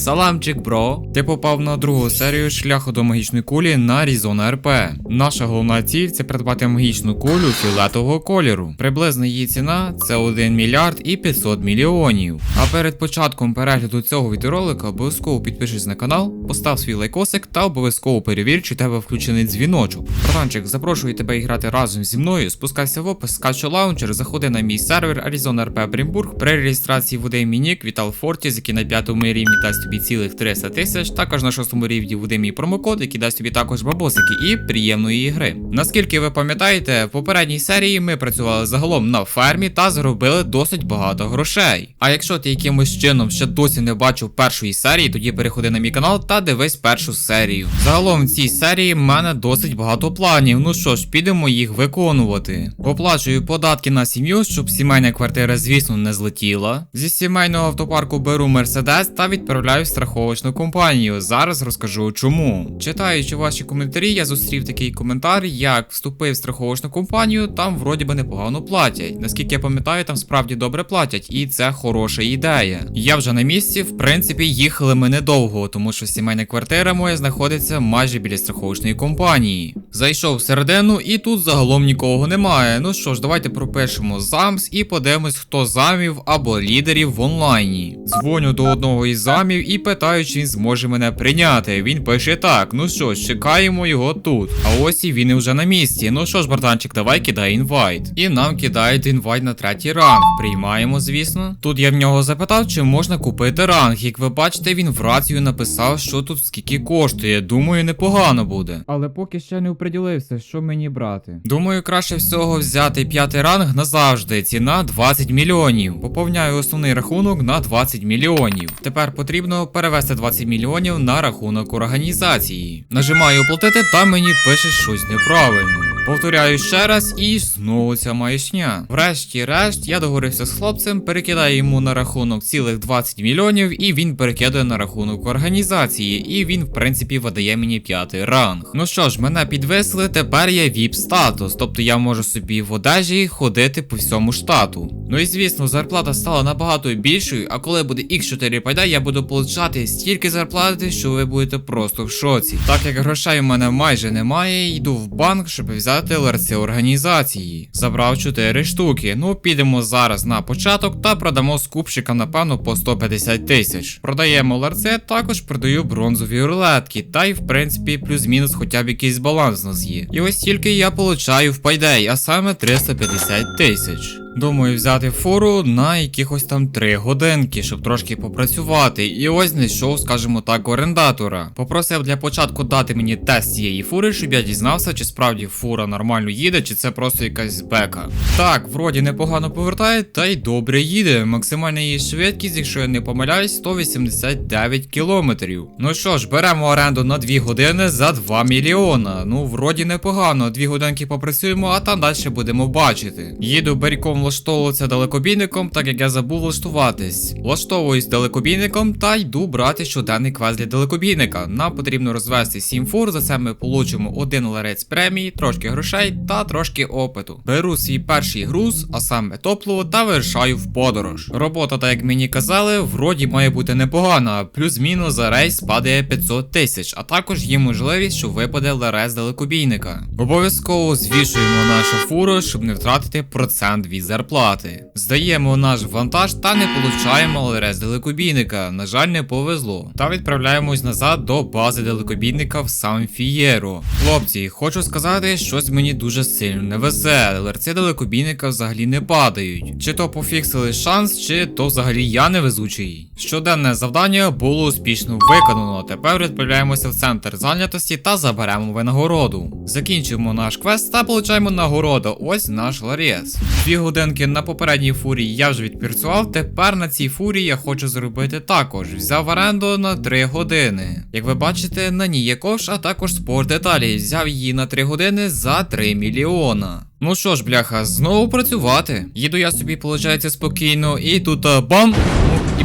Саламчик, бро! Ти попав на другу серію шляху до магічної кулі на Різона РП. Наша головна ціль це придбати магічну кулю фіолетового кольору. Приблизна її ціна це 1 мільярд і 500 мільйонів. А перед початком перегляду цього відеоролика обов'язково підпишись на канал, постав свій лайкосик та обов'язково перевір, чи тебе включений дзвіночок. Братанчик, запрошую тебе грати разом зі мною. Спускайся в опис, скачу лаунчер, заходи на мій сервер Arizona RP Брімбург. При реєстрації введи мій нік Вітал Фортіс, який на п'ятому рівні дасть тобі цілих 300 тисяч. Також на шостому рівні введи мій промокод, який дасть тобі також бабосики і приємної гри. Наскільки ви пам'ятаєте, в попередній серії ми працювали загалом на фермі та заробили досить багато грошей. А якщо ти якимось чином ще досі не бачив першої серії, тоді переходи на мій канал та дивись першу серію. Загалом в цій серії в мене досить багато планів. Ну що ж, підемо їх виконувати. Оплачую податки на сім'ю, щоб сімейна квартира, звісно, не злетіла. Зі сімейного автопарку беру Мерседес та відправляю в страховочну компанію. Зараз розкажу чому. Читаючи ваші коментарі, я зустрів такий коментар, як вступив в страховочну компанію, там вроді би непогано платять. Наскільки я пам'ятаю, там справді добре платять, і це хороша ідея. Я вже на місці, в принципі, їхали ми недовго, тому що сімейна квартира моя знаходиться майже біля страховочної компанії. Зайшов всередину, і тут загалом нікого немає. Ну що ж, давайте пропишемо замс і подивимось, хто замів або лідерів в онлайні. Дзвоню до одного із замів і питаю, чи він зможе мене прийняти. Він пише так: ну що ж, чекаємо його тут. А ось і він і вже на місці. Ну що ж, братанчик, давай кидай інвайт. І нам кидають інвайт на третій ранг. Приймаємо, звісно. Тут я в нього запитав, чи можна купити ранг. Як ви бачите, він в рацію написав, що тут скільки коштує. Думаю, непогано буде. Але поки ще не оприділився, що мені брати. Думаю, краще всього взяти п'ятий ранг назавжди. Ціна 20 мільйонів. Поповняю основний рахунок на 20 мільйонів. Тепер потрібно перевести 20 мільйонів на рахунок організації. Нажимаю оплатити, та мені пише щось неправильно. Повторяю ще раз і знову ця маячня. Врешті-решт, я договорився з хлопцем, перекидаю йому на рахунок цілих 20 мільйонів, і він перекидає на рахунок організації, і він, в принципі, видає мені п'ятий ранг. Ну що ж, мене підвисли, тепер я vip статус, тобто я можу собі в одежі ходити по всьому штату. Ну і звісно, зарплата стала набагато більшою, а коли буде X4 пайда, я буду получати стільки зарплати, що ви будете просто в шоці. Так як грошей у мене майже немає, йду в банк, щоб взяти ЛРЦ організації. Забрав 4 штуки. Ну, підемо зараз на початок та продамо скупщикам, напевно, по 150 тисяч. Продаємо ЛРЦ, також продаю бронзові рулетки, та й в принципі плюс-мінус хоча б якийсь баланс у нас є. І ось тільки я получаю в пайдей, а саме 350 тисяч. Думаю, взяти фуру на якихось там 3 годинки, щоб трошки попрацювати. І ось знайшов, скажімо так, орендатора. Попросив для початку дати мені тест цієї фури, щоб я дізнався, чи справді фура нормально їде, чи це просто якась бека. Так, вроді непогано повертає, та й добре їде. Максимальна її швидкість, якщо я не помиляюсь, 189 кілометрів. Ну що ж, беремо оренду на 2 години за 2 мільйона. Ну, вроді непогано. 2 годинки попрацюємо, а там далі будемо бачити. Їду баріком влаштовуватися далекобійником, так як я забув влаштуватись. Влаштовуюсь далекобійником та йду брати щоденний квест для далекобійника. Нам потрібно розвести 7 фур, за це ми получимо один ларець премії, трошки грошей та трошки опиту. Беру свій перший груз, а саме топливо, та вирішаю в подорож. Робота, так як мені казали, вроді має бути непогана, плюс-мінус за рейс падає 500 тисяч, а також є можливість, що випаде ларец далекобійника. Обов'язково звішуємо нашу фуру, щоб не втратити процент від зарплати. Здаємо наш вантаж та не получаємо ларец далекобійника. На жаль, не повезло. Та відправляємось назад до бази далекобійника в Сан Фієро. Хлопці, хочу сказати, щось мені дуже сильно не везе. Ларці далекобійника взагалі не падають. Чи то пофіксили шанс, чи то взагалі я невезучий. Щоденне завдання було успішно виконано. Тепер відправляємося в центр зайнятості та заберемо винагороду. Закінчуємо наш квест та получаємо нагороду. Ось наш ларіс. Дві годинки на попередній фурі я вже відпрацював. Тепер на цій фурі я хочу зробити також. Взяв оренду на 3 години. Як ви бачите, на ній є кош, а також спорт деталі. Взяв її на 3 години за 3 мільйона. Ну що ж, бляха, знову працювати. Їду я собі, виходить, спокійно, і тут бам!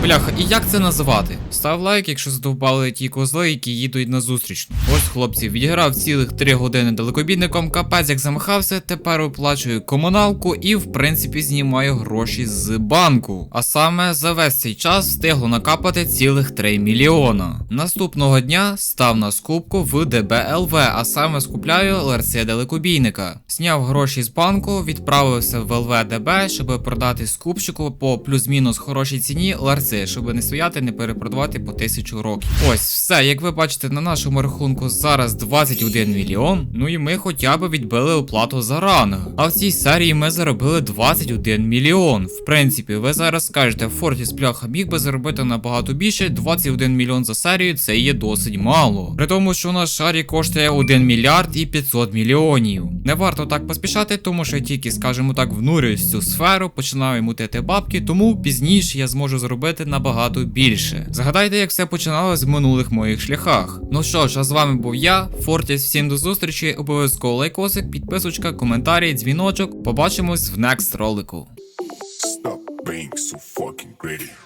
Бляха, і як це називати? Став лайк, якщо задовбали ті козли, які їдуть на зустрічну. Ось хлопці, відіграв цілих 3 години далекобійником, капець як замахався, тепер оплачую комуналку і в принципі знімаю гроші з банку. А саме за весь цей час встигло накапати цілих 3 мільйона. Наступного дня став на скупку в ДБЛВ, а саме скупляю ЛРЦ далекобійника. Зняв гроші з банку, відправився в ЛВДБ, щоб продати скупщику по плюс-мінус хорошій ціні ЛРЦ, щоб не стояти, не перепродавати по тисячу років. Ось все, як ви бачите, на нашому рахунку зараз 21 мільйон. Ну і ми хоча б відбили оплату за ранг. А в цій серії ми заробили 21 мільйон. В принципі, ви зараз скажете, Фортіс пляха міг би заробити набагато більше. 21 мільйон за серію це є досить мало. При тому, що наш шарі коштує 1 мільярд і 500 мільйонів. Не варто так поспішати, тому що тільки, скажімо так, внурююсь цю сферу, починаю мутити бабки, тому пізніше я зможу зробити набагато більше. Згадайте, як все починалось в минулих моїх шляхах. Ну що ж, а з вами був я, Фортіс. Всім до зустрічі. Обов'язково лайкосик, підписочка, коментарі, дзвіночок. Побачимось в next ролику. Stop being so fucking greedy.